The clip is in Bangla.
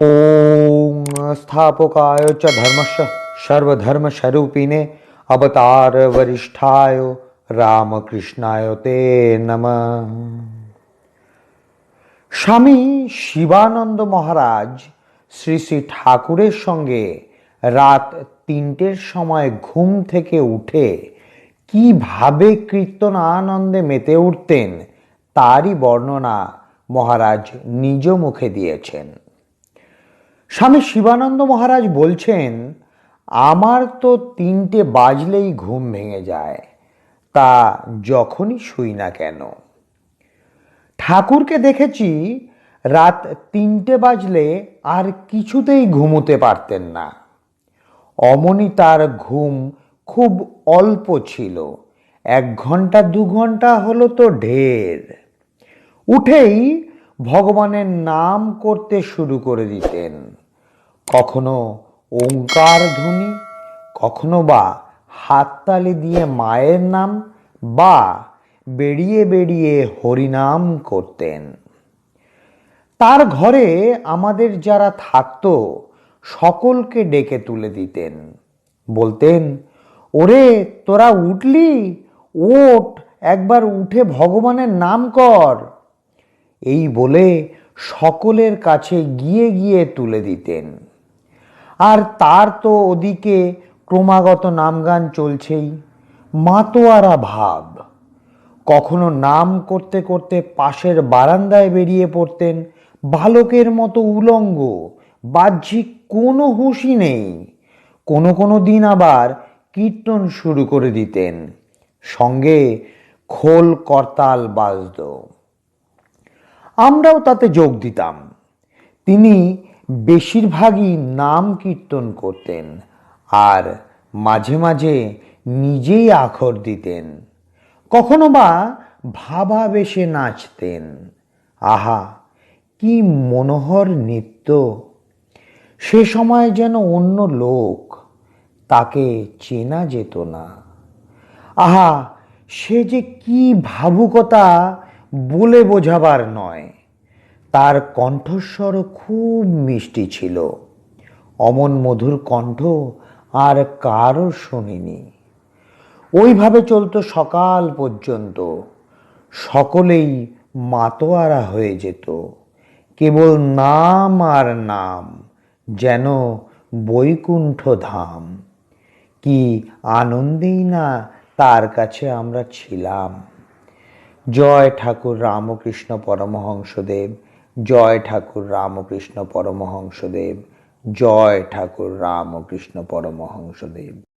ॐ स्थापकाय च धर्मस्य सर्वधर्मस्वरूपिणे अवतारवरिष्ठाय রামকৃষ্ণায় তে নম স্বামী শিবানন্দ মহারাজ শ্রী শ্রী ঠাকুরের সঙ্গে রাত তিনটের সময় ঘুম থেকে উঠে কিভাবে কীর্তন আনন্দে মেতে উঠতেন তারই বর্ণনা মহারাজ নিজ মুখে দিয়েছেন স্বামী শিবানন্দ মহারাজ বলছেন, আমার তো তিনটে বাজলেই ঘুম ভেঙে যায়, তা যখনই শুই না কেন? ঠাকুরকে দেখেছি, রাত তিনটে বাজলে আর কিছুতেই ঘুমোতে পারতেন না। অমনি তার ঘুম খুব অল্প ছিল, এক ঘণ্টা, দু ঘণ্টা হলো তো ঢের। উঠেই ভগবানের নাম করতে শুরু করে দিতেন। কখনো ওঙ্কার ধ্বনি, কখনো বা হাততালি দিয়ে মায়ের নাম বা বেরিয়ে বেরিয়ে হরিনাম করতেন। তার ঘরে আমাদের যারা থাকতো, সকলকে ডেকে তুলে দিতেন। বলতেন, ওরে, তোরা উঠলি? ওঠ, একবার উঠে ভগবানের নাম কর। এই বলে সকলের কাছে গিয়ে গিয়ে তুলে দিতেন। আর তার তো ওদিকে ক্রমাগত নামগান চলছেই। মাতোয়ারা ভাব। কখনো নাম করতে করতে পাশের বারান্দায় বেরিয়ে পড়তেন। বালকের মতো উলঙ্গ, বাহ্যিক কোনো হুঁশি নেই। কোনো কোনো দিন আবার কীর্তন শুরু করে দিতেন। সঙ্গে খোল করতাল বাজত। আমরাও তাতে যোগ দিতাম। তিনি বেশিরভাগই নাম কীর্তন করতেন আর মাঝে মাঝে নিজেই আখর দিতেন। কখনো বা ভাবাবেশে নাচতেন। আহা, কি মনোহর নৃত্য! সে সময় যেন অন্য লোক তাকে চেনা যেত না। আহা, সে যে কি ভাবুকতা বলে বোঝাবার নয়। তার কণ্ঠস্বরও খুব মিষ্টি ছিল। অমন মধুর কণ্ঠ আর কারও শুনিনি। ওইভাবে চলতো সকাল পর্যন্ত। সকলেই মাতোয়ারা হয়ে যেত। কেবল নাম আর নাম যেন বৈকুণ্ঠ ধাম কি আনন্দেই না তার কাছে আমরা ছিলাম। জয় ঠাকুর রামকৃষ্ণ পরমহংসদেব জয় ঠাকুর রামকৃষ্ণ পরমহংসদেব জয় ঠাকুর রামকৃষ্ণ পরমহংসদেব।